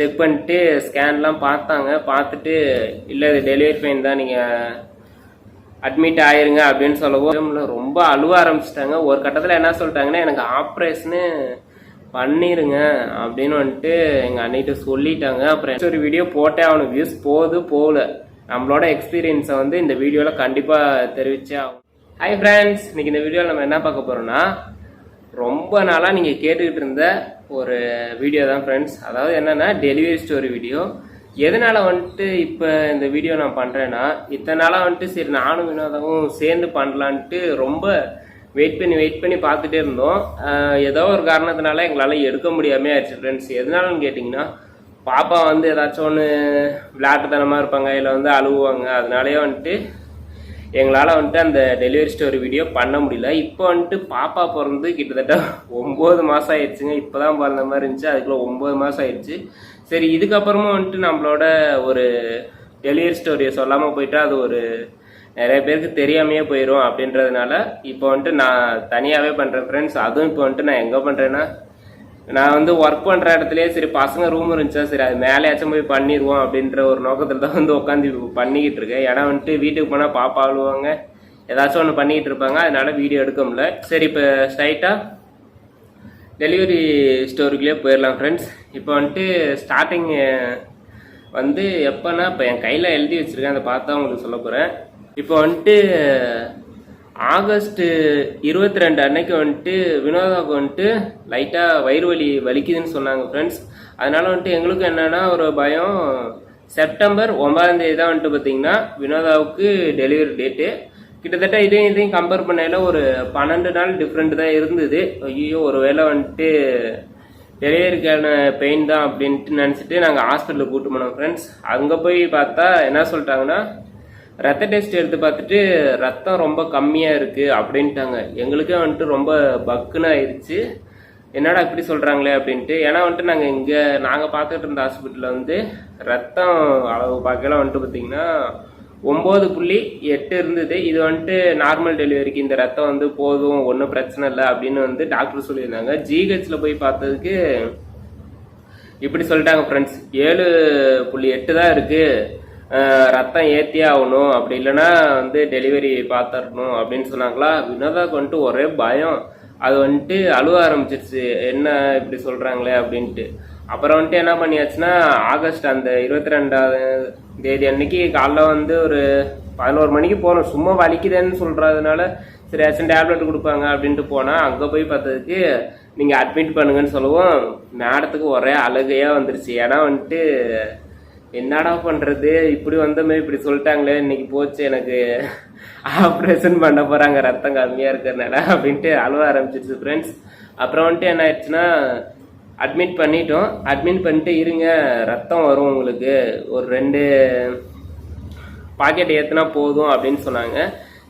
Check பண்ணிட்டு ஸ்கேன்லாம் பார்த்தாங்க. பார்த்துட்டு இல்லை இது டெலிவரி பெயின் தான். நீங்கள் அட்மிட் ஆயிருங்க அப்படின்னு சொல்லவும் ரொம்ப அழுவ ஆரம்பிச்சிட்டாங்க. ஒரு கட்டத்தில் என்ன சொல்லிட்டாங்கன்னா எனக்கு ஆப்ரேஷனு பண்ணிடுங்க அப்படின்னு வந்துட்டு எங்கள் அன்னிட்ட சொல்லிட்டாங்க. அப்புறம் ஒரு வீடியோ போட்டே அவனுக்கு வியூஸ் போகுது போகல. நம்மளோட எக்ஸ்பீரியன்ஸை வந்து இந்த வீடியோவில் கண்டிப்பாக தெரிவிச்சே ஆகும் ஹாய் ஃப்ரெண்ட்ஸ் இன்றைக்கி இந்த வீடியோவில் நம்ம என்ன பார்க்க போகிறோம்னா ரொம்ப நாளாக நீங்கள் கேட்டுக்கிட்டு இருந்த ஒரு வீடியோ தான் ஃப்ரெண்ட்ஸ் அதாவது என்னென்னா டெலிவரி ஸ்டோரி வீடியோ எதனால் வந்துட்டு இப்போ இந்த வீடியோ நான் பண்ணுறேன்னா இத்தனை நாளாக வந்துட்டு சரி நானும் வினோதமும் சேர்ந்து பண்ணலான்ட்டு ரொம்ப வெயிட் பண்ணி வெயிட் பண்ணி பார்த்துட்டே இருந்தோம். ஏதோ ஒரு காரணத்தினால எங்களால் எடுக்க முடியாமே ஆயிடுச்சு ஃப்ரெண்ட்ஸ் எதனாலன்னு கேட்டிங்கன்னா பாப்பா வந்து ஏதாச்சும் ஒன்று விளையாட்டுத்தனமாக இருப்பாங்க இல்லை வந்து அழுவுவாங்க அதனாலேயே வந்துட்டு எங்களால் வந்துட்டு அந்த டெலிவரி ஸ்டோரி வீடியோ பண்ண முடியல. இப்போ வந்துட்டு பாப்பா பிறந்து கிட்டத்தட்ட ஒம்பது மாதம் ஆயிடுச்சுங்க. இப்போ தான் பிறந்த மாதிரி இருந்துச்சு. அதுக்குள்ள ஒம்பது மாதம் ஆயிடுச்சு. சரி இதுக்கப்புறமும் வந்துட்டு நம்மளோட ஒரு டெலிவரி ஸ்டோரியை சொல்லாமல் போயிட்டா அது ஒரு நிறைய பேருக்கு தெரியாமையே போயிடும் அப்படின்றதுனால இப்போ வந்துட்டு நான் தனியாகவே பண்ணுறேன் ஃப்ரெண்ட்ஸ் அதுவும் இப்போ வந்துட்டு நான் எங்கே பண்ணுறேன்னா நான் வந்து ஒர்க் பண்ணுற இடத்துலயே சரி பசங்க ரூம் இருந்துச்சா சரி அது மேலேயாச்சும் போய் பண்ணிடுவோம் அப்படின்ற ஒரு நோக்கத்தில் தான் வந்து உட்காந்து பண்ணிக்கிட்டு இருக்கேன். ஏன்னா வந்துட்டு வீட்டுக்கு போனால் பாப்பா அழுவாங்க ஏதாச்சும் ஒன்று பண்ணிக்கிட்டு இருப்பாங்க அதனால வீடியோ எடுக்க முடியல. சரி இப்போ ஸ்ட்ரைட்டாக டெலிவரி ஸ்டோருக்குள்ளே போயிடலாம் ஃப்ரெண்ட்ஸ் இப்போ வந்துட்டு ஸ்டார்டிங் வந்து எப்போனா இப்போ என் கையில் எழுதி வச்சுருக்கேன் அதை பார்த்தா உங்களுக்கு சொல்ல போகிறேன் இப்போ வந்துட்டு ஆகஸ்ட்டு இருபத்தி ரெண்டு அன்னைக்கு வந்துட்டு வினோதாவுக்கு வந்துட்டு லைட்டாக வயிறு வலி வலிக்குதுன்னு சொன்னாங்க ஃப்ரெண்ட்ஸ் அதனால் வந்துட்டு எங்களுக்கும் என்னென்னா ஒரு பயம். செப்டம்பர் ஒன்பதாந்தேதி தான் வந்துட்டு பார்த்தீங்கன்னா வினோதாவுக்கு டெலிவரி டேட்டு கிட்டத்தட்ட இதையும் இதையும் கம்பேர் பண்ணையில் ஒரு பன்னெண்டு நாள் டிஃப்ரெண்ட் தான் இருந்தது. ஐயோ ஒருவேளை வந்துட்டு டெலிவரிக்கான பெயின் தான் அப்படின்ட்டு நினச்சிட்டு நாங்கள் ஹாஸ்பிட்டலுக்கு கூப்பிட்டு போனோம் ஃப்ரெண்ட்ஸ் அங்கே போய் பார்த்தா என்ன சொல்லிட்டாங்கன்னா ரத்த டெஸ்ட் எடுத்து பார்த்துட்டு ரத்தம் ரொம்ப கம்மியாக இருக்குது அப்படின்ட்டாங்க. எங்களுக்கே வந்துட்டு ரொம்ப பக்குன்னு ஆயிடுச்சு என்னடா இப்படி சொல்கிறாங்களே அப்படின்ட்டு. ஏன்னா வந்துட்டு நாங்கள் இங்கே நாங்கள் பார்த்துட்டு இருந்த ஹாஸ்பிட்டலில் வந்து ரத்தம் அளவு பார்க்கல வந்துட்டு பார்த்தீங்கன்னா ஒம்பது புள்ளி எட்டு இருந்தது. இது வந்துட்டு நார்மல் டெலிவரிக்கு இந்த ரத்தம் வந்து போதும் ஒன்றும் பிரச்சனை இல்லை அப்படின்னு வந்து டாக்டர் சொல்லியிருந்தாங்க. ஜிஹெச்சில் போய் பார்த்ததுக்கு இப்படி சொல்லிட்டாங்க ஃப்ரெண்ட்ஸ் ஏழு புள்ளி எட்டு தான் இருக்குது ரத்தம் ஏற்றியே ஆகணும். அப்படி இல்லைன்னா வந்து டெலிவரி பார்த்துடணும் அப்படின்னு சொன்னாங்களா? வினோதாக்கு வந்துட்டு ஒரே பயம். அது வந்துட்டு அழுவ ஆரம்பிச்சிருச்சு. என்ன இப்படி சொல்கிறாங்களே அப்படின்ட்டு. அப்புறம் வந்துட்டு என்ன பண்ணியாச்சுன்னா ஆகஸ்ட் அந்த இருபத்தி ரெண்டாவது தேதி அன்னைக்கு காலைல வந்து ஒரு பதினோரு மணிக்கு போனோம் சும்மா வலிக்குதுன்னு சொல்கிறதுனால சரி ஏதாச்சும் டேப்லெட் கொடுப்பாங்க அப்படின்ட்டு போனால் அங்கே போய் பார்த்ததுக்கு நீங்கள் அட்மிட் பண்ணுங்கன்னு சொல்லுவோம். மேடத்துக்கு ஒரே அழுகையாக வந்துருச்சு. ஏன்னா வந்துட்டு என்னடா பண்ணுறது இப்படி வந்தமே இப்படி சொல்லிட்டாங்களே இன்னைக்கு போச்சு எனக்கு ஆப்ரேஷன் பண்ண போகிறாங்க ரத்தம் கம்மியாக இருக்கிறனால அப்படின்ட்டு அழுவ ஆரம்பிச்சிருச்சு ஃப்ரெண்ட்ஸ் அப்புறம் வந்துட்டு என்ன ஆயிடுச்சுன்னா அட்மிட் பண்ணிட்டோம். அட்மிட் பண்ணிட்டு இருங்க ரத்தம் வரும் உங்களுக்கு. ஒரு ரெண்டு பாக்கெட் ஏற்றுனா போதும் அப்படின்னு சொன்னாங்க.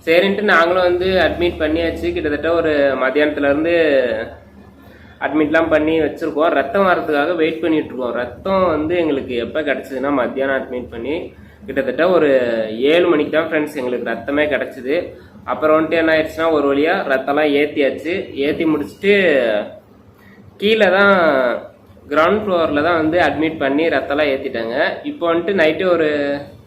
சரின்ட்டு நாங்களும் வந்து அட்மிட் பண்ணியாச்சு. கிட்டத்தட்ட ஒரு மத்தியானத்துலேருந்து அட்மிட்லாம் பண்ணி வச்சுருக்கோம். ரத்தம் வரதுக்காக வெயிட் பண்ணிகிட்ருக்கோம் ரத்தம் வந்து எங்களுக்கு எப்போ கிடச்சிதுன்னா மத்தியானம் அட்மிட் பண்ணி கிட்டத்தட்ட ஒரு ஏழு மணிக்கு தான் ஃப்ரெண்ட்ஸ் எங்களுக்கு ரத்தமே கிடச்சிது. அப்புறம் வந்துட்டு என்ன ஆயிடுச்சுன்னா ஒரு வழியாக ரத்தம்லாம் ஏற்றியாச்சு ஏற்றி முடிச்சுட்டு கீழே தான் கிரவுண்ட் ஃப்ளோரில் தான் வந்து அட்மிட் பண்ணி ரத்தம்லாம் ஏற்றிட்டாங்க இப்போ வந்துட்டு நைட்டு ஒரு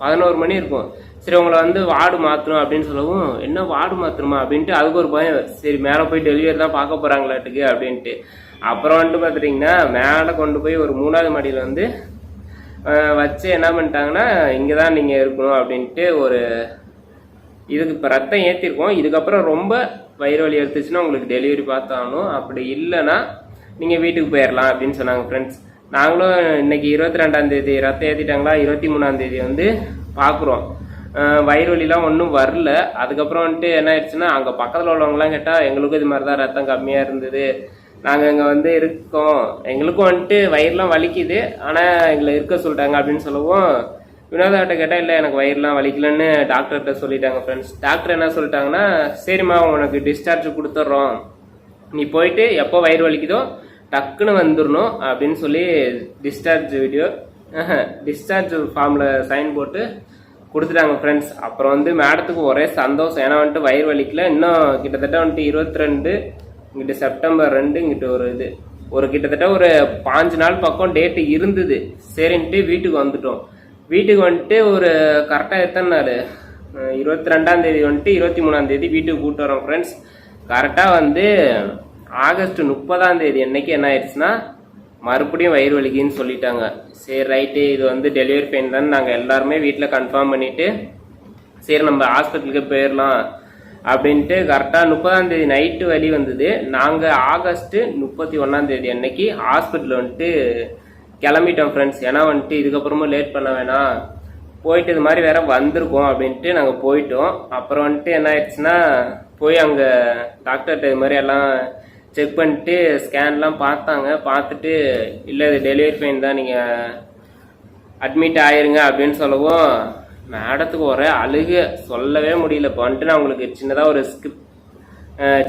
பதினோரு மணி இருக்கும். சரி உங்களை வந்து வார்டு மாற்றணும் அப்படின்னு சொல்லவும் என்ன வார்டு மாற்றணுமா அப்படின்ட்டு அதுக்கு ஒரு பயம். சரி மேலே போய் டெலிவரி தான் பார்க்க போகிறாங்களாட்டுக்கு அப்படின்ட்டு. அப்புறம் வந்துட்டு பார்த்துட்டிங்கன்னா மேலே கொண்டு போய் ஒரு மூணாவது மாடியில் வந்து வச்சு என்ன பண்ணிட்டாங்கன்னா இங்கே தான் நீங்கள் இருக்கணும் அப்படின்ட்டு ஒரு இதுக்கு இப்போ ரத்தம் ஏற்றிருக்கோம் இதுக்கப்புறம் ரொம்ப வயிறு வலி எடுத்துச்சுன்னா உங்களுக்கு டெலிவரி பார்த்தாகணும். அப்படி இல்லைன்னா நீங்கள் வீட்டுக்கு போயிடலாம் அப்படின்னு சொன்னாங்க ஃப்ரெண்ட்ஸ் நாங்களும் இன்னைக்கு இருபத்தி ரெண்டாம் தேதி ரத்தம் ஏற்றிட்டாங்களா இருபத்தி மூணாம் தேதி வந்து பார்க்குறோம் வயிறு வலிலாம் ஒன்றும் வரல. அதுக்கப்புறம் வந்துட்டு என்ன ஆயிடுச்சுன்னா அங்கே பக்கத்தில் உள்ளவங்கலாம் கேட்டால் எங்களுக்கும் இது மாதிரி தான் ரத்தம் கம்மியாக இருந்தது. நாங்கள் இங்கே வந்து இருக்கோம். எங்களுக்கும் வந்துட்டு வயிறுலாம் வலிக்குது. ஆனால் எங்களை இருக்க சொல்லிட்டாங்க அப்படின்னு சொல்லவும் வினோதாட்ட கேட்டால் இல்லை எனக்கு வயிறுலாம் வலிக்கலன்னு டாக்டர்கிட்ட சொல்லிட்டாங்க ஃப்ரெண்ட்ஸ் டாக்டர் என்ன சொல்லிட்டாங்கன்னா சரிம்மா உனக்கு டிஸ்சார்ஜ் கொடுத்துட்றோம் நீ போயிட்டு எப்போ வயிறு வலிக்குதோ டக்குன்னு வந்துடணும் அப்படின்னு சொல்லி டிஸ்சார்ஜ் வீடியோ டிஸ்சார்ஜ் ஃபார்மில் சைன் போட்டு கொடுத்துட்டாங்க ஃப்ரெண்ட்ஸ் அப்புறம் வந்து மேடத்துக்கு ஒரே சந்தோஷம். ஏன்னா வந்துட்டு வயிறு வலிக்கல. இன்னும் கிட்டத்தட்ட வந்துட்டு இருபத்தி ரெண்டு இங்கிட்ட செப்டம்பர் ரெண்டு இங்கிட்ட ஒரு இது. ஒரு கிட்டத்தட்ட ஒரு பாஞ்சு நாள் பக்கம் டேட்டு இருந்தது. சரின்ட்டு வீட்டுக்கு வந்துட்டோம். வீட்டுக்கு வந்துட்டு ஒரு கரெக்டாக எத்தனை நாள்? இருபத்தி ரெண்டாம் தேதி வந்துட்டு இருபத்தி மூணாம் தேதி வீட்டுக்கு கூப்பிட்டு வரோம் ஃப்ரெண்ட்ஸ் கரெக்டாக வந்து ஆகஸ்ட் முப்பதாம் தேதி என்னைக்கு என்ன ஆயிடுச்சுன்னா மறுபடியும் வயிறு வலிக்குன்னு சொல்லிட்டாங்க. சரி ரைட்டு இது வந்து டெலிவரி பெயின் தான் நாங்கள் எல்லாருமே வீட்டில் கன்ஃபார்ம் பண்ணிவிட்டு சரி நம்ம ஹாஸ்பிட்டலுக்கு போயிடலாம். அப்படின்ட்டு கரெக்டாக முப்பதாம் தேதி நைட்டு வலி வந்தது. நாங்கள் ஆகஸ்ட்டு முப்பத்தி ஒன்றாம் தேதி அன்னைக்கு ஹாஸ்பிட்டல் வந்துட்டு கிளம்பிட்டோம் ஃப்ரெண்ட்ஸ் ஏன்னா வந்துட்டு இதுக்கப்புறமா லேட் பண்ண வேணாம். போயிட்டு இது மாதிரி வேற வந்திருக்கோம் அப்படின்ட்டு நாங்கள் போயிட்டோம். அப்புறம் வந்துட்டு என்ன ஆயிடுச்சுன்னா போய் அங்கே டாக்டர்கிட்ட இது மாதிரி எல்லாம் செக் பண்ணிட்டு ஸ்கேன்லாம் பார்த்தாங்க. பார்த்துட்டு இல்லை இது டெலிவரி பெயின் தான். நீங்கள் அட்மிட் ஆயிருங்க அப்படின்னு சொல்லவும் மேடத்துக்கு ஒரே அழுக சொல்லவே முடியல. இப்போ வந்துட்டு நான் உங்களுக்கு சின்னதாக ஒரு ஸ்கிப்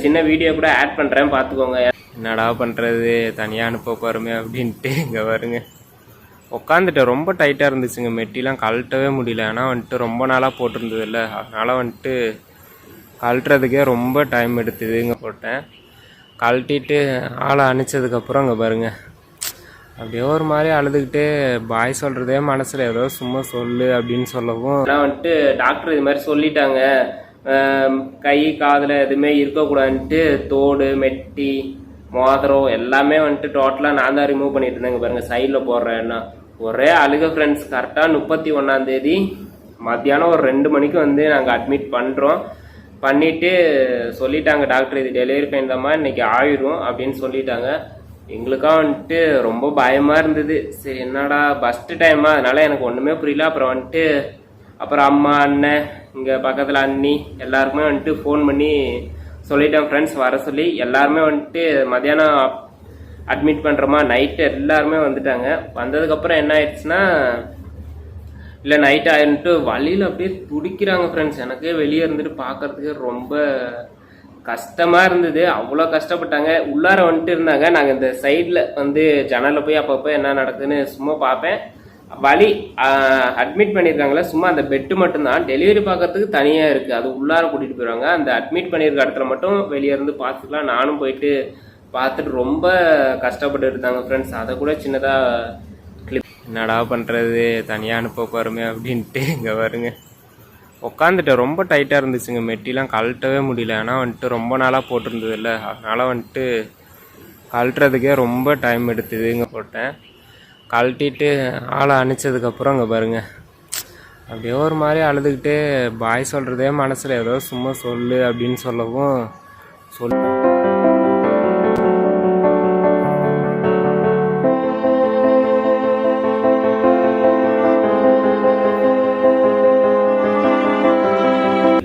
சின்ன வீடியோ கூட ஆட் பண்ணுறேன் பார்த்துக்கோங்க என்னடா பண்ணுறது தனியாக அனுப்ப போகிறோமே அப்படின்ட்டு இங்கே வருங்க உட்காந்துட்டேன் ரொம்ப டைட்டாக இருந்துச்சுங்க. மெட்டிலாம் கழட்டவே முடியல. ஏன்னா வந்துட்டு ரொம்ப நாளாக போட்டிருந்ததில்ல. அதனால் வந்துட்டு கழட்டுறதுக்கே ரொம்ப டைம் எடுத்ததுங்க. போட்டேன். கழட்டிட்டு ஆளை அனுப்பிச்சதுக்கப்புறம் இங்கே பாருங்க. அப்படியே ஒரு மாதிரி அழுதுகிட்டே பாய் சொல்கிறதே மனசில் ஏதோ சும்மா சொல்லு அப்படின்னு சொல்லவும். ஆனால் வந்துட்டு டாக்டர் இது மாதிரி சொல்லிட்டாங்க. கை காதில் எதுவுமே இருக்கக்கூடாதுன்ட்டு தோடு மெட்டி மோதிரம் எல்லாமே வந்துட்டு டோட்டலாக நான் தான் ரிமூவ் பண்ணிட்டு இருந்தேங்க பாருங்க. சைடில் போடுறேன்னா ஒரே அழுக ஃப்ரெண்ட்ஸ் கரெக்டாக முப்பத்தி ஒன்றாந்தேதி மத்தியானம் ஒரு ரெண்டு மணிக்கு வந்து நாங்கள் அட்மிட் பண்ணுறோம் பண்ணிவிட்டு சொல்லிட்டாங்க டாக்டர் இது டெலிவரி பெயின் இன்றைக்கி ஆயிரும் அப்படின்னு சொல்லிட்டாங்க. எங்களுக்கா வந்துட்டு ரொம்ப பயமாக இருந்தது. சரி என்னடா ஃபஸ்ட்டு டைமா அதனால் எனக்கு ஒன்றுமே புரியல. அப்புறம் வந்துட்டு அப்புறம் அம்மா அண்ணன் இங்கே பக்கத்தில் அண்ணி எல்லாருக்குமே வந்துட்டு ஃபோன் பண்ணி சொல்லிட்டேன் ஃப்ரெண்ட்ஸ் வர சொல்லி. எல்லாருமே வந்துட்டு மத்தியானம் அட்மிட் பண்ணுறோமா நைட்டு எல்லாருமே வந்துட்டாங்க. வந்ததுக்கப்புறம் என்ன ஆயிடுச்சுன்னா இல்லை நைட் ஆயின்ட்டு வழியில் அப்படியே துடிக்கிறாங்க ஃப்ரெண்ட்ஸ் எனக்கே வெளியே இருந்துட்டு பார்க்குறதுக்கு ரொம்ப கஷ்டமாக இருந்தது. அவ்வளோ கஷ்டப்பட்டாங்க. உள்ளார வந்துட்டு இருந்தாங்க. நாங்கள் இந்த சைடில் வந்து ஜன்னலில் போய் அப்பப்போ என்ன நடக்குதுன்னு சும்மா பார்ப்பேன். வழி அட்மிட் பண்ணியிருக்காங்களே. சும்மா அந்த பெட்டு மட்டும்தான். டெலிவரி பார்க்கறதுக்கு தனியாக இருக்குது அது உள்ளார கூட்டிகிட்டு போயிடுவாங்க அந்த அட்மிட் பண்ணியிருக்க இடத்துல மட்டும் வெளியே இருந்து பார்த்துக்கலாம். நானும் போயிட்டு பார்த்துட்டு ரொம்ப கஷ்டப்பட்டு இருந்தாங்க ஃப்ரெண்ட்ஸ் அதை கூட சின்னதாக கிளிப் என்னடா பண்ணுறது தனியாக அனுப்ப போகிறோமே அப்படின்ட்டு இங்கே வருங்க. உட்காந்துட்டேன் ரொம்ப டைட்டாக இருந்துச்சுங்க. மெட்டிலாம் கழட்டவே முடியல. ஏன்னா வந்துட்டு ரொம்ப நாளாக போட்டிருந்ததில்ல. அதனால் வந்துட்டு கழட்டுறதுக்கே ரொம்ப டைம் எடுத்ததுங்க போட்டேன். கழட்டிட்டு ஆளை அனுப்பிச்சதுக்கப்புறம் இங்கே பாருங்க. அப்படியே ஒரு மாதிரி அழுதுகிட்டே பாய் சொல்கிறதே மனசில். ஏதோ சும்மா சொல்லு அப்படின்னு சொல்லவும் சொல்லு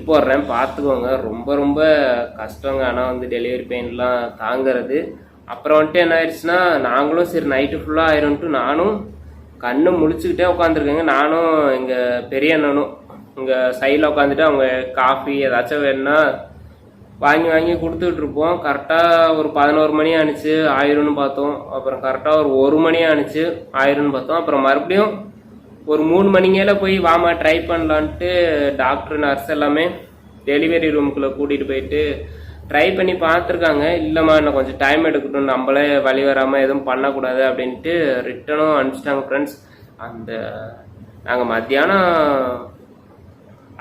போடுறேன் பார்த்துக்கோங்க ரொம்ப ரொம்ப கஷ்டங்க. ஆனால் வந்து டெலிவரி பெயின்லாம் தாங்கிறது. அப்புறம் வந்துட்டு என்ன ஆயிடுச்சுன்னா நாங்களும் சரி நைட்டு ஃபுல்லாக ஆயிரும்ட்டு நானும் கண்ணு முழிச்சுக்கிட்டே உட்காந்துருக்கேங்க நானும் எங்கள் பெரிய அண்ணனும் இங்கே சைடில் உட்காந்துட்டு அவங்க காஃபி ஏதாச்சும் வேணும்னா வாங்கி வாங்கி கொடுத்துட்டு இருப்போம். கரெக்டாக ஒரு பதினோரு மணி ஆனிச்சு ஆயிரும்னு பார்த்தோம். அப்புறம் கரெக்டாக ஒரு ஒரு மணி ஆனிச்சு ஆயிரும்னு பார்த்தோம். அப்புறம் மறுபடியும் ஒரு மூணு மணிங்கேல போய் வாமா ட்ரை பண்ணலான்ட்டு டாக்டர் நர்ஸ் எல்லாமே டெலிவரி ரூமுக்குள்ளே கூட்டிகிட்டு போயிட்டு ட்ரை பண்ணி பார்த்துருக்காங்க. இல்லைம்மா இன்னும் கொஞ்சம் டைம் எடுக்கட்டும். நம்மளே வழி வராமல் எதுவும் பண்ணக்கூடாது அப்படின்ட்டு ரிட்டனும் அனுப்பிச்சிட்டாங்க ஃப்ரெண்ட்ஸ் அந்த நாங்கள் மத்தியானம்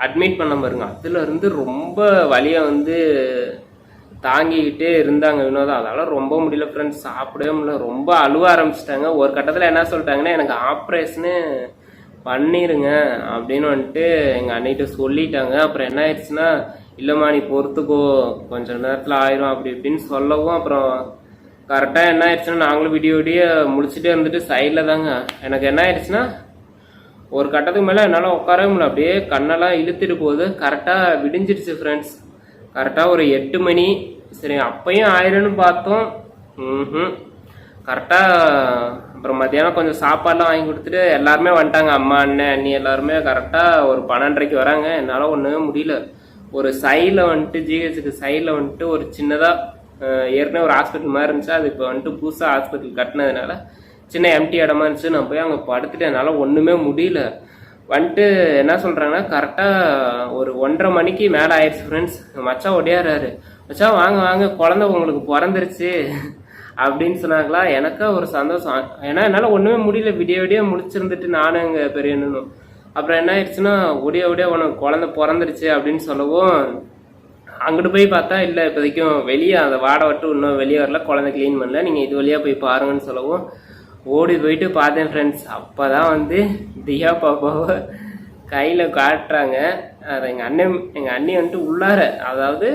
அட்மிட் பண்ண பாருங்க. அதுல இருந்து ரொம்ப வழியை வந்து தாங்கிக்கிட்டே இருந்தாங்க வினோதம் அதால் ரொம்ப முடியல ஃப்ரெண்ட்ஸ் சாப்பிடவே முடியல. ரொம்ப அழுவ ஆரம்பிச்சிட்டாங்க. ஒரு கட்டத்தில் என்ன சொல்லிட்டாங்கன்னா எனக்கு ஆப்ரேஷனு பண்ணிருங்க அப்படின்னு வந்துட்டு எங்கள் அண்ணிட்ட சொல்லிட்டாங்க. அப்புறம் என்ன ஆயிடுச்சுன்னா இல்லைம்மா நீ பொறுத்துக்கோ. கொஞ்சம் நேரத்தில் ஆயிரும் அப்படி இப்படின்னு சொல்லவும் அப்புறம் கரெக்டாக என்ன ஆயிடுச்சுன்னா நாங்களும் விடிய விடிய முடிச்சுட்டே இருந்துட்டு சைடில் தாங்க. எனக்கு என்ன ஆயிடுச்சுன்னா ஒரு கட்டத்துக்கு மேலே என்னால் உட்காரவே முடியல. அப்படியே கண்ணெல்லாம் இழுத்துட்டு போகுது. கரெக்டாக விடிஞ்சிடுச்சு ஃப்ரெண்ட்ஸ் கரெக்டாக ஒரு எட்டு மணி. சரி அப்பயும் ஆயிரும்னு பார்த்தோம். ம் கரெக்டாக அப்புறம் மத்தியானம் கொஞ்சம் சாப்பாடுலாம் வாங்கி கொடுத்துட்டு எல்லாருமே வந்துட்டாங்க. அம்மா அண்ணன் அண்ணி எல்லாருமே கரெக்டாக ஒரு பன்னெண்டரைக்கு வராங்க. என்னால் ஒன்றுமே முடியல. ஒரு சைடில் வந்துட்டு ஜிஹெச்சுக்கு சைடில் வந்துட்டு ஒரு சின்னதாக ஏற்கனவே ஒரு ஹாஸ்பிட்டல் மாதிரி இருந்துச்சு. அது இப்போ வந்துட்டு புதுசாக ஹாஸ்பிட்டல் கட்டினதுனால சின்ன எம்டி இடமா இருந்துச்சு. நான் போய் அங்கே படுத்துட்டு என்னால் ஒன்றுமே முடியல. வந்துட்டு என்ன சொல்கிறாங்கன்னா கரெக்டாக ஒரு ஒன்றரை மணிக்கு மேலே ஆயிடுச்சு ஃப்ரெண்ட்ஸ் மச்சா ஒடையாறாரு மச்சா வாங்க வாங்க. குழந்தை உங்களுக்கு பிறந்துருச்சு. அப்படின்னு சொன்னாங்களா? எனக்கா ஒரு சந்தோஷம். ஏன்னா என்னால் ஒன்றுமே முடியல. விடிய விடிய முடிச்சிருந்துட்டு நானும் எங்கள் பெரியனும் அப்புறம் என்ன ஆயிடுச்சுன்னா ஒடிய ஒடிய உனக்கு குழந்தை பிறந்துருச்சு அப்படின்னு சொல்லவும் அங்கிட்டு போய் பார்த்தா இல்லை இப்போதைக்கும் வெளியே அந்த வாடை விட்டு இன்னும் வெளியே வரல. குழந்தை க்ளீன் பண்ணல. நீங்கள் இது வழியாக போய் பாருங்கன்னு சொல்லவும் ஓடி போயிட்டு பார்த்தேன் ஃப்ரெண்ட்ஸ் அப்போ தான் வந்து தியா பாப்பாவை கையில் காட்டுறாங்க. அது எங்கள் அண்ணன் எங்கள் அண்ணி வந்துட்டு உள்ளார அதாவது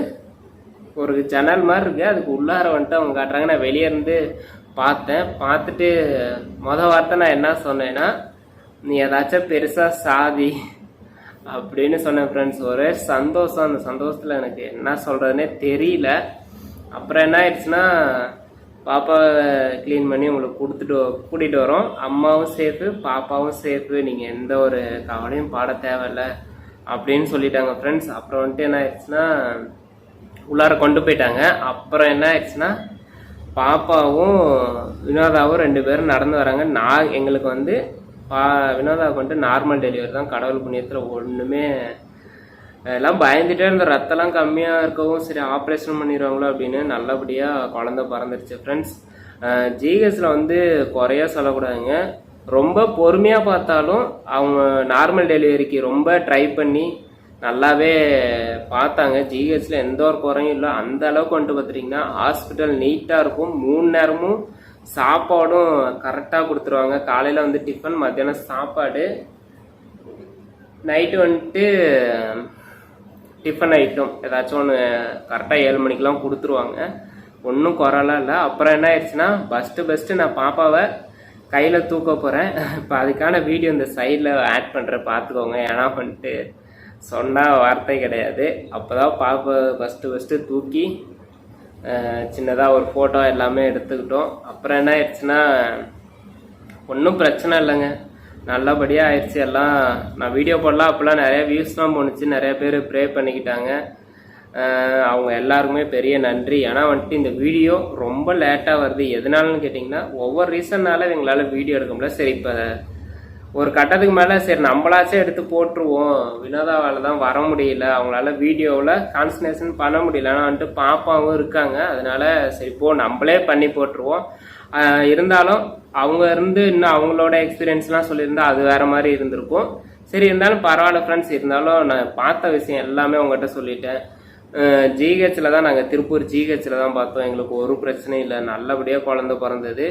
ஒரு ஜன்னல் மாதிரி இருக்குது அதுக்கு உள்ளார வந்துட்டு அவங்க காட்டுறாங்க. நான் வெளியே இருந்து பார்த்தேன். பார்த்துட்டு மொத வார்த்தை நான் என்ன சொன்னேன்னா நீ ஏதாச்சும் பெருசாக சாதி அப்படின்னு சொன்னேன் ஃப்ரெண்ட்ஸ் ஒரே சந்தோஷம். அந்த சந்தோஷத்தில் எனக்கு என்ன சொல்கிறதுனே தெரியல. அப்புறம் என்ன ஆயிடுச்சுன்னா பாப்பாவை க்ளீன் பண்ணி உங்களுக்கு கொடுத்துட்டு கூட்டிகிட்டு வரோம். அம்மாவும் சேஃபு பாப்பாவும் சேஃபு நீங்கள் எந்த ஒரு கவலையும் பாட தேவையில்ல அப்படின்னு சொல்லிட்டாங்க ஃப்ரெண்ட்ஸ் அப்புறம் வந்துட்டு என்ன ஆயிடுச்சுன்னா உள்ளார கொண்டு போயிட்டாங்க. அப்புறம் என்ன ஆயிடுச்சுன்னா பாப்பாவும் வினோதாவும் ரெண்டு பேரும் நடந்து வராங்க. நான் எங்களுக்கு வந்து பா வினோதாவுக்கு வந்துட்டு நார்மல் டெலிவரி தான். கடவுள் புண்ணியத்தில் ஒன்றுமே எல்லாம் பயந்துட்டே இருந்த ரத்தம்லாம் கம்மியாக இருக்கவும் சரி ஆப்ரேஷன் பண்ணிடுவாங்களோ அப்படின்னு நல்லபடியாக குழந்த பறந்துருச்சு. ஃப்ரெண்ட்ஸ் ஜிஹெச்சில் வந்து குறையா சொல்லக்கூடாதுங்க. ரொம்ப பொறுமையாக பார்த்தாலும் அவங்க நார்மல் டெலிவரிக்கு ரொம்ப ட்ரை பண்ணி நல்லாவே பார்த்தாங்க. ஜிஹெச்சில் எந்த ஒரு குறையும் இல்லை. அந்த அளவுக்கு வந்துட்டு பார்த்துட்டிங்கன்னா ஹாஸ்பிட்டல் நீட்டாக இருக்கும். மூணு நேரமும் சாப்பாடும் கரெக்டாக கொடுத்துருவாங்க. காலையில் வந்து டிஃபன் மத்தியானம் சாப்பாடு. நைட்டு வந்துட்டு டிஃபன் ஐட்டம் ஏதாச்சும் ஒன்று கரெக்டாக ஏழு மணிக்கெலாம் கொடுத்துருவாங்க. ஒன்றும் குறைலாம் இல்லை. அப்புறம் என்ன ஆயிடுச்சுன்னா ஃபஸ்ட்டு ஃபஸ்ட்டு நான் பாப்பாவை கையில் தூக்க போகிறேன் இப்போ அதுக்கான வீடியோ இந்த சைடில் ஆட் பண்ணுறேன் பார்த்துக்கோங்க ஏன்னா வந்துட்டு சொன்னால் வார்த்தை கிடையாது. அப்போ தான் பாப்பை ஃபஸ்ட்டு ஃபஸ்ட்டு தூக்கி சின்னதாக ஒரு ஃபோட்டோ எல்லாமே எடுத்துக்கிட்டோம். அப்புறம் என்ன ஆயிடுச்சுன்னா ஒன்றும் பிரச்சனை இல்லைங்க. நல்லபடியாக ஆயிடுச்சு எல்லாம். நான் வீடியோ போடலாம் அப்போல்லாம் நிறைய வியூஸ்லாம் போணுச்சு. நிறைய பேர் ப்ரே பண்ணிக்கிட்டாங்க. அவங்க எல்லாருக்குமே பெரிய நன்றி. ஏன்னா வந்துட்டு இந்த வீடியோ ரொம்ப லேட்டாக வருது. எதனாலன்னு கேட்டிங்கன்னா ஒவ்வொரு ரீசன்னால எங்களால் வீடியோ எடுக்க முடியல. சரி இப்போ ஒரு கட்டத்துக்கு மேலே சரி நம்மளாச்சும் எடுத்து போட்டுருவோம். வினோதாவால் தான் வர முடியல. அவங்களால வீடியோவில் கான்சன்ட்ரேஷன் பண்ண முடியலன்னா வந்துட்டு பாப்பாவும் இருக்காங்க. அதனால சரி போ நம்மளே பண்ணி போட்டுருவோம். இருந்தாலும் அவங்க இருந்து இன்னும் அவங்களோட எக்ஸ்பீரியன்ஸ்லாம் சொல்லியிருந்தா அது வேற மாதிரி இருந்திருக்கும். சரி இருந்தாலும் பரவாயில்ல ஃப்ரெண்ட்ஸ் இருந்தாலும் நான் பார்த்த விஷயம் எல்லாமே உங்கள்கிட்ட சொல்லிட்டேன். ஜிஹெச்சில் தான் நாங்கள் திருப்பூர் ஜிஹெச்சில் தான் பார்த்தோம். எங்களுக்கு ஒரு பிரச்சனையும் இல்லை. நல்லபடியாக குழந்த பிறந்தது.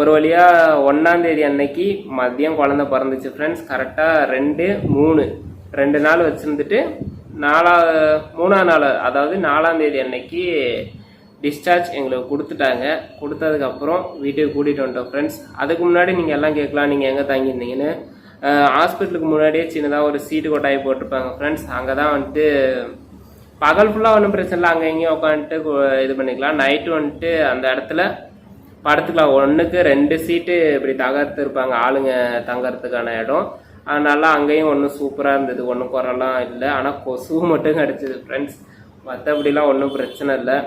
ஒரு வழியாக ஒன்றாந்தேதி அன்னைக்கு மதியம் குழந்தை பிறந்துச்சு ஃப்ரெண்ட்ஸ் கரெக்டாக ரெண்டு மூணு. ரெண்டு நாள் வச்சுருந்துட்டு நாலா மூணாம் நாள் அதாவது நாலாம் தேதி அன்னைக்கு டிஸ்சார்ஜ் எங்களுக்கு கொடுத்துட்டாங்க. கொடுத்ததுக்கப்புறம் வீட்டுக்கு கூட்டிகிட்டு வந்துட்டோம் ஃப்ரெண்ட்ஸ் அதுக்கு முன்னாடி நீங்கள் எல்லாம் கேட்கலாம் நீங்கள் எங்கே தங்கியிருந்தீங்கன்னு. ஹாஸ்பிட்டலுக்கு முன்னாடியே சின்னதாக ஒரு சீட்டு கொட்டாய் போட்டிருப்பாங்க ஃப்ரெண்ட்ஸ் அங்கே தான் வந்துட்டு பகல் ஃபுல்லாக ஒன்றும் பிரச்சனை இல்லை. அங்கே எங்கேயும் உட்காந்துட்டு இது பண்ணிக்கலாம். நைட்டு வந்துட்டு அந்த இடத்துல படத்துக்குலாம் ஒன்றுக்கு ரெண்டு சீட்டு இப்படி தகர்த்து இருப்பாங்க. ஆளுங்க தங்கறதுக்கான இடம். அதனால அங்கேயும் ஒன்றும் சூப்பராக இருந்தது. ஒன்றும் குறைலாம் இல்லை. ஆனால் கொசு மட்டும் கிடச்சிது ஃப்ரெண்ட்ஸ் மற்றபடிலாம் ஒன்றும் பிரச்சனை இல்லை.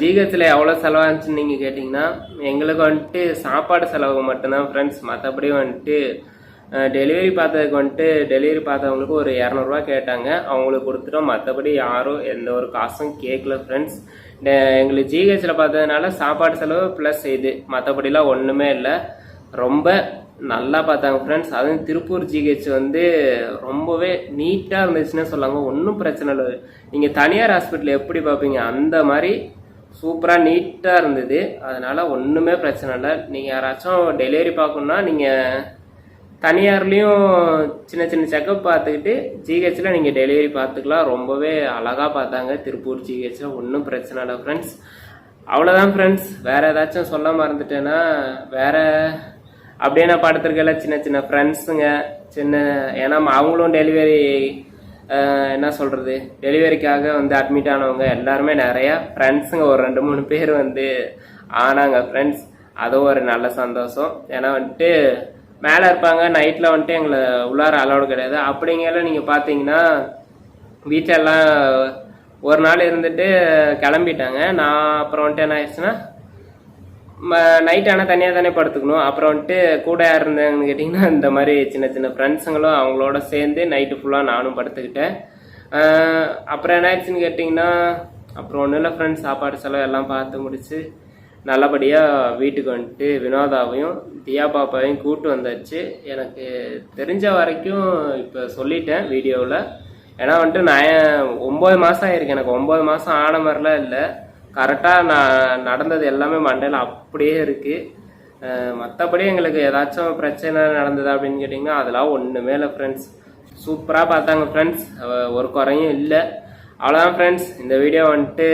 ஜிஹெச்சில் எவ்வளோ செலவாச்சுன்னு நீங்கள் கேட்டிங்கன்னா எங்களுக்கு வந்துட்டு சாப்பாடு செலவு மட்டும்தான் ஃப்ரெண்ட்ஸ் மற்றபடி வந்துட்டு டெலிவரி பார்த்ததுக்கு வந்துட்டு டெலிவரி பார்த்தவங்களுக்கு ஒரு இரநூறுவா கேட்டாங்க. அவங்களுக்கு கொடுத்துட்டோம். மற்றபடி யாரும் எந்த ஒரு காசும் கேட்கல ஃப்ரெண்ட்ஸ் எங்களுக்கு ஜிஹெச்சில் பார்த்ததுனால சாப்பாடு செலவு ப்ளஸ் இது. மற்றபடிலாம் ஒன்றுமே இல்லை. ரொம்ப நல்லா பார்த்தாங்க ஃப்ரெண்ட்ஸ் அதுவும் திருப்பூர் ஜிஹெச் வந்து ரொம்பவே நீட்டாக இருந்துச்சுன்னு சொல்லாங்க ஒன்றும் பிரச்சனை இல்லை. நீங்கள் தனியார் ஹாஸ்பிட்டல் எப்படி பார்ப்பீங்க? அந்த மாதிரி சூப்பராக நீட்டாக இருந்தது. அதனால் ஒன்றுமே பிரச்சனை இல்லை. நீங்கள் யாராச்சும் டெலிவரி பார்க்கணுன்னா நீங்கள் தனியார்லேயும் சின்ன சின்ன செக்கப் பார்த்துக்கிட்டு ஜிஹெச்சில் நீங்கள் டெலிவரி பார்த்துக்கலாம். ரொம்பவே அழகாக பார்த்தாங்க திருப்பூர் ஜிஹெச்சில் ஒன்றும் பிரச்சனை இல்லை ஃப்ரெண்ட்ஸ் அவ்வளோதான் ஃப்ரெண்ட்ஸ் வேறு ஏதாச்சும் சொல்ல மறந்துட்டேன்னா வேறு அப்படியே நான் படுத்திருக்கல சின்ன சின்ன ஃப்ரெண்ட்ஸுங்க சின்ன ஏன்னா அவங்களும் டெலிவரி என்ன சொல்கிறது டெலிவரிக்காக வந்து அட்மிட் ஆனவங்க எல்லாருமே நிறையா ஃப்ரெண்ட்ஸுங்க ஒரு ரெண்டு மூணு பேர் வந்து ஆனாங்க ஃப்ரெண்ட்ஸ் அதுவும் ஒரு நல்ல சந்தோஷம். ஏன்னா வந்துட்டு மேலே இருப்பாங்க நைட்டில் வந்துட்டு எங்களை உள்ளார அலோடு கிடையாது. அப்படிங்கிற நீங்கள் பார்த்தீங்கன்னா வீட்டிலலாம் ஒரு நாள் இருந்துட்டு கிளம்பிட்டாங்க. நான் அப்புறம் வந்துட்டு என்ன ஆயிடுச்சுன்னா நைட் ஆனால் தனியாக தானே படுத்துக்கணும். அப்புறம் வந்துட்டு கூட யார் இருந்தாங்கன்னு கேட்டிங்கன்னா இந்த மாதிரி சின்ன சின்ன ஃப்ரெண்ட்ஸுங்களும் அவங்களோட சேர்ந்து நைட்டு ஃபுல்லாக நானும் படுத்துக்கிட்டேன். அப்புறம் என்ன ஆயிடுச்சுன்னு கேட்டிங்கன்னா அப்புறம் ஒன்றும் இல்லை ஃப்ரெண்ட்ஸ் சாப்பாடு செலவு எல்லாம் பார்த்து முடிச்சு நல்லபடியாக வீட்டுக்கு வந்துட்டு வினோதாவையும் தியா பாப்பாவையும் கூட்டு வந்தாச்சு. எனக்கு தெரிஞ்ச வரைக்கும் இப்போ சொல்லிட்டேன் வீடியோவில் ஏன்னா வந்துட்டு நான் ஒம்பது மாதம் ஆயிருக்கு. எனக்கு ஒம்பது மாதம் ஆன மாதிரிலாம் இல்லை. கரெக்டாக நான் நடந்தது எல்லாமே மண்டையில் அப்படியே இருக்குது மற்றபடி எங்களுக்கு ஏதாச்சும் பிரச்சனை நடந்தது அப்படின்னு கேட்டிங்கன்னா அதெல்லாம் ஒன்றுமே இல்லை ஃப்ரெண்ட்ஸ் சூப்பராக பார்த்தாங்க ஃப்ரெண்ட்ஸ் ஒரு குறையும் இல்லை. அவ்வளோதான் ஃப்ரெண்ட்ஸ் இந்த வீடியோ வந்துட்டு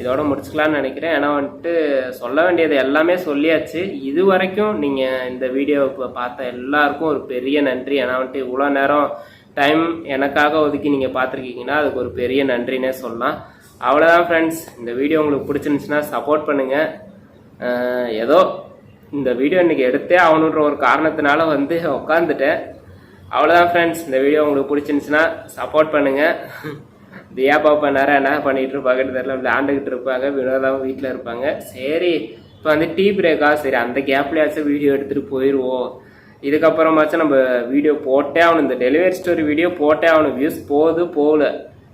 இதோட முடிச்சுக்கலான்னு நினைக்கிறேன். ஏன்னா வந்துட்டு சொல்ல வேண்டியது எல்லாமே சொல்லியாச்சு. இது வரைக்கும் நீங்கள் இந்த வீடியோ இப்போ பார்த்த எல்லாருக்கும் ஒரு பெரிய நன்றி. ஏன்னா வந்துட்டு இவ்வளோ நேரம் டைம் எனக்காக ஒதுக்கி நீங்கள் பார்த்துருக்கீங்கன்னா அதுக்கு ஒரு பெரிய நன்றினே சொல்லலாம். அவ்வளோதான் ஃப்ரெண்ட்ஸ் இந்த வீடியோ உங்களுக்கு பிடிச்சிருந்துச்சுன்னா சப்போர்ட் பண்ணுங்கள் ஏதோ இந்த வீடியோ இன்னைக்கு எடுத்தே ஆகணுன்ற ஒரு காரணத்தினால வந்து உட்காந்துட்டேன் அவ்வளோதான் ஃப்ரெண்ட்ஸ் இந்த வீடியோ உங்களுக்கு பிடிச்சிருந்துச்சுன்னா சப்போர்ட் பண்ணுங்கள் தியா பாப்பா நேரம் என்ன பண்ணிகிட்டு இருப்பாங்கன்னு தெரியல. விளையாண்டுக்கிட்டு இருப்பாங்க வினோதாவும் வீட்டில் இருப்பாங்க. சரி இப்போ வந்து டீ பிரேக்கா சரி அந்த கேப்லயாச்சும் வீடியோ எடுத்துகிட்டு போயிடுவோம் இதுக்கப்புறமாச்சும் நம்ம வீடியோ போட்டே ஆகணும். இந்த டெலிவரி ஸ்டோரி வீடியோ போட்டே ஆகணும். வியூஸ் போகுது போகல.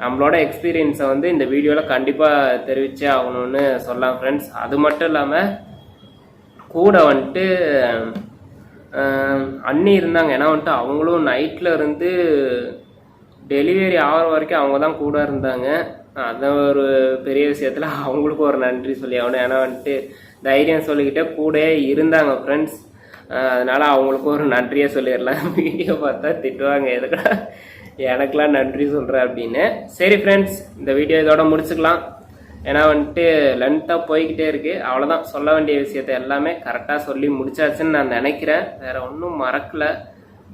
நம்மளோட எக்ஸ்பீரியன்ஸை வந்து இந்த வீடியோவில் கண்டிப்பாக தெரிவிச்சே ஆகணும்னு சொல்லலாம் ஃப்ரெண்ட்ஸ் அது மட்டும் இல்லாமல் கூட வந்துட்டு அண்ணி இருந்தாங்க. ஏன்னா வந்துட்டு அவங்களும் நைட்டில் இருந்து டெலிவரி ஆகிற வரைக்கும் அவங்க தான் கூட இருந்தாங்க. அந்த ஒரு பெரிய விஷயத்தில் அவங்களுக்கு ஒரு நன்றி சொல்லி ஆகணும். ஏன்னா வந்துட்டு தைரியம் சொல்லிக்கிட்டே கூட இருந்தாங்க ஃப்ரெண்ட்ஸ் அதனால் அவங்களுக்கு ஒரு நன்றியை சொல்லிடலாம். வீடியோ பார்த்தா திட்டுவாங்க. எதுக்கடா எனக்கெலாம் நன்றி சொல்கிற அப்படின்னு. சரி ஃப்ரெண்ட்ஸ் இந்த வீடியோ இதோட முடிச்சுக்கலாம். ஏன்னா வந்துட்டு லென்த்தாக போய்கிட்டே இருக்குது அவ்வளோதான் சொல்ல வேண்டிய விஷயத்த எல்லாமே கரெக்டாக சொல்லி முடிச்சாச்சுன்னு நான் நினைக்கிறேன். வேறு ஒன்றும் மறக்கலை.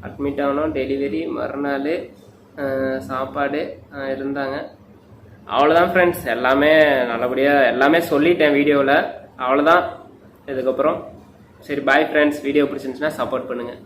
அட்மிட் ஆகணும் டெலிவரி மறுநாள் சாப்பாடு இருந்தாங்க. அவ்வளோதான் ஃப்ரெண்ட்ஸ் எல்லாமே நல்லபடியாக எல்லாமே சொல்லிட்டேன் வீடியோவில் அவ்வளோதான் இதுக்கப்புறம் சரி பாய் ஃப்ரெண்ட்ஸ் வீடியோ பிடிச்சிருந்துச்சுன்னா சப்போர்ட் பண்ணுங்கள்